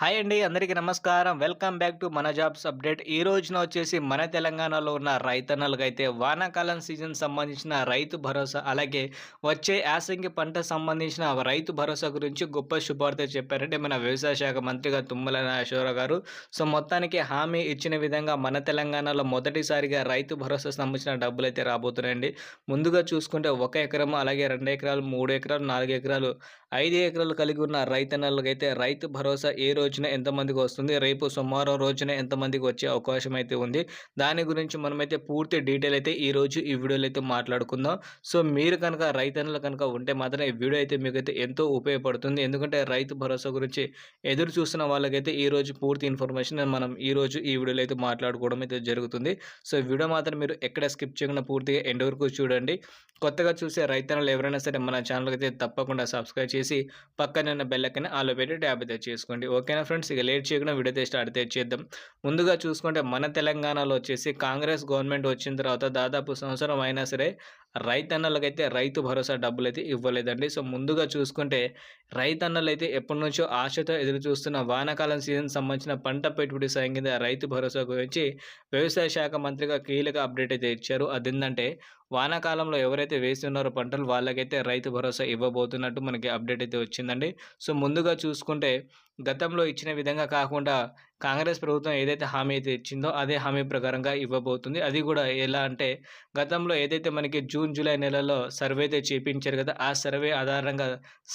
Hi అండి అందరికీ నమస్కారం. వెల్కమ్ బ్యాక్ టు మన జాబ్స్ అప్డేట్. ఈ రోజున వచ్చేసి మన తెలంగాణలో ఉన్న రైతన్నలకు అయితే వానాకాలం సీజన్ సంబంధించిన రైతు భరోసా అలాగే వచ్చే యాసంగి పంట సంబంధించిన రైతు భరోసా గురించి గొప్ప శుభార్త చెప్పారంటే మన వ్యవసాయ శాఖ మంత్రిగా తుమ్మల నాగేశ్వరరావు గారు. సో మొత్తానికి హామీ ఇచ్చిన విధంగా మన తెలంగాణలో మొదటిసారిగా రైతు భరోసా సంబంధించిన డబ్బులు అయితే రాబోతున్నాయండి. ముందుగా చూసుకుంటే ఒక ఎకరం అలాగే రెండు ఎకరాలు మూడు ఎకరాలు నాలుగు ఎకరాలు ఐదు ఎకరాలు కలిగి ఉన్న రైతన్నలకు అయితే రైతు భరోసా ఏ రోజున ఎంతమందికి వస్తుంది? రేపు సోమవారం రోజున ఎంతమందికి వచ్చే అవకాశం అయితే ఉంది? దాని గురించి మనమైతే పూర్తి డీటెయిల్ అయితే ఈ రోజు ఈ వీడియోలో అయితే మాట్లాడుకుందాం. సో మీరు కనుక రైతన్నులు కనుక ఉంటే మాత్రం ఈ వీడియో అయితే మీకైతే ఎంతో ఉపయోగపడుతుంది. ఎందుకంటే రైతు భరోసా గురించి ఎదురు చూస్తున్న వాళ్ళకైతే ఈ రోజు పూర్తి ఇన్ఫర్మేషన్ మనం ఈ రోజు ఈ వీడియోలో అయితే మాట్లాడుకోవడం అయితే జరుగుతుంది. సో వీడియో మాత్రం మీరు ఎక్కడ స్కిప్ చేయకుండా పూర్తిగా ఎండ్ వరకు చూడండి. కొత్తగా చూసే రైతన్నలు ఎవరైనా సరే మన ఛానల్కి అయితే తప్పకుండా సబ్స్క్రైబ్ చేసి పక్కన ఉన్న బెల్లకైనా ఆలో పెట్టి ట్యాబ్ అయితే చేసుకోండి. ఓకేనా ఫ్రెండ్స్ ఇక లేట్ చేయకుండా వీడియో అయితే స్టార్ట్ అయితే చేద్దాం. ముందుగా చూసుకుంటే మన తెలంగాణలో వచ్చేసి కాంగ్రెస్ గవర్నమెంట్ వచ్చిన తర్వాత దాదాపు సంవత్సరం అయినా సరే రైతన్నలకైతే రైతు భరోసా డబ్బులు అయితే ఇవ్వలేదండి. సో ముందుగా చూసుకుంటే రైతన్నలు అయితే ఎప్పటి నుంచో ఆశతో ఎదురు చూస్తున్న వానాకాలం సీజన్ సంబంధించిన పంట పెట్టుబడి సాయం కింద రైతు భరోసా గురించి వ్యవసాయ శాఖ మంత్రిగా కీలక అప్డేట్ అయితే ఇచ్చారు. అదేంటంటే వానాకాలంలో ఎవరైతే వేస్తున్నారో పంటలు వాళ్ళకైతే రైతు భరోసా ఇవ్వబోతున్నట్టు మనకి అప్డేట్ అయితే వచ్చిందండి. సో ముందుగా చూసుకుంటే గతంలో ఇచ్చిన విధంగా కాకుండా కాంగ్రెస్ ప్రభుత్వం ఏదైతే హామీ అయితే ఇచ్చిందో అదే హామీ ప్రకారంగా ఇవ్వబోతుంది. అది కూడా ఎలా అంటే గతంలో ఏదైతే మనకి జూన్ జూలై నెలలో సర్వే అయితే చేపించారు కదా ఆ సర్వే ఆధారంగా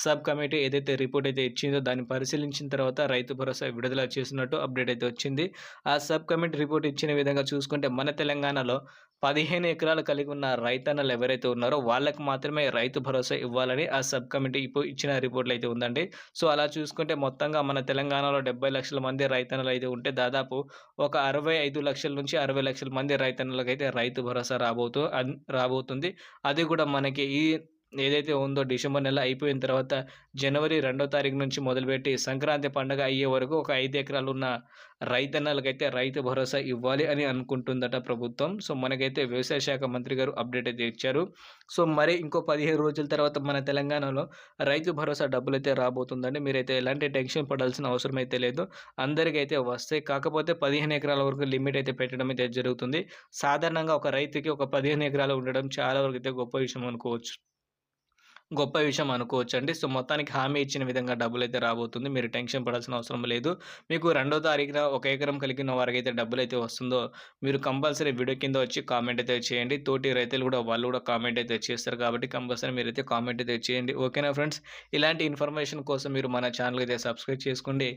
సబ్ కమిటీ ఏదైతే రిపోర్ట్ అయితే ఇచ్చిందో దాన్ని పరిశీలించిన తర్వాత రైతు భరోసా విడుదల చేసినట్టు అప్డేట్ అయితే వచ్చింది. ఆ సబ్ కమిటీ రిపోర్ట్ ఇచ్చిన విధంగా చూసుకుంటే మన తెలంగాణలో పదిహేను ఎకరాలు కలిగి ఉన్న రైతన్నలు ఎవరైతే ఉన్నారో వాళ్ళకి మాత్రమే రైతు భరోసా ఇవ్వాలని ఆ సబ్ కమిటీ ఇప్పుడు ఇచ్చిన రిపోర్ట్లు అయితే ఉందండి. సో అలా చూసుకుంటే మొత్తంగా మన తెలంగాణలో డెబ్బై లక్షల మంది రైతన్నలు ఐదు ఉంటే దాదాపు ఒక అరవై ఐదు లక్షల నుంచి అరవై లక్షల మంది రైతన్నులకైతే రైతు భరోసా రాబోతు రాబోతుంది. అది కూడా మనకి ఈ ఏదైతే ఉందో డిసెంబర్ నెల అయిపోయిన తర్వాత జనవరి రెండో తారీఖు నుంచి మొదలుపెట్టి సంక్రాంతి పండుగ అయ్యే వరకు ఒక ఐదు ఎకరాలు ఉన్న రైతన్నలకైతే రైతు భరోసా ఇవ్వాలి అని అనుకుంటుందట ప్రభుత్వం. సో మనకైతే వ్యవసాయ శాఖ మంత్రి గారు అప్డేట్ అయితే ఇచ్చారు. సో మరి ఇంకో పదిహేను రోజుల తర్వాత మన తెలంగాణలో రైతు భరోసా డబ్బులు అయితే రాబోతుందండి. మీరైతే ఎలాంటి టెన్షన్ పడాల్సిన అవసరం అయితే లేదు. అందరికైతే వస్తాయి. కాకపోతే పదిహేను ఎకరాల వరకు లిమిట్ అయితే పెట్టడం అయితే జరుగుతుంది. సాధారణంగా ఒక రైతుకి ఒక పదిహేను ఎకరాలు ఉండడం చాలా వరకు అయితే గొప్ప విషయం అనుకోవచ్చు. గొప్ప విషయం అనుకోవచ్చండి. సో మొత్తానికి హామీ ఇచ్చిన విధంగా డబ్బులు అయితే రాబోతుంది. మీరు టెన్షన్ పడాల్సిన అవసరం లేదు. మీకు రెండో తారీఖున ఒక ఎకరం కలిగిన వారికి అయితే డబ్బులు అయితే వస్తుందో మీరు కంపల్సరీ వీడియో కింద వచ్చి కామెంట్ అయితే చేయండి. తోటి రైతులు కూడా వాళ్ళు కూడా కామెంట్ అయితే చేస్తారు కాబట్టి కంపల్సరీ మీరు అయితే కామెంట్ అయితే చేయండి. ఓకేనా ఫ్రెండ్స్? ఇలాంటి ఇన్ఫర్మేషన్ కోసం మీరు మన ఛానల్ అయితే సబ్స్క్రైబ్ చేసుకోండి.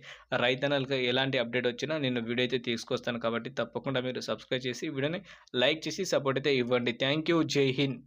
రైతన్నలకు ఎలాంటి అప్డేట్ వచ్చినా నేను వీడియో అయితే తీసుకొస్తాను కాబట్టి తప్పకుండా మీరు సబ్స్క్రైబ్ చేసి వీడియోని లైక్ చేసి సపోర్ట్ అయితే ఇవ్వండి. Thank you. జై హింద్.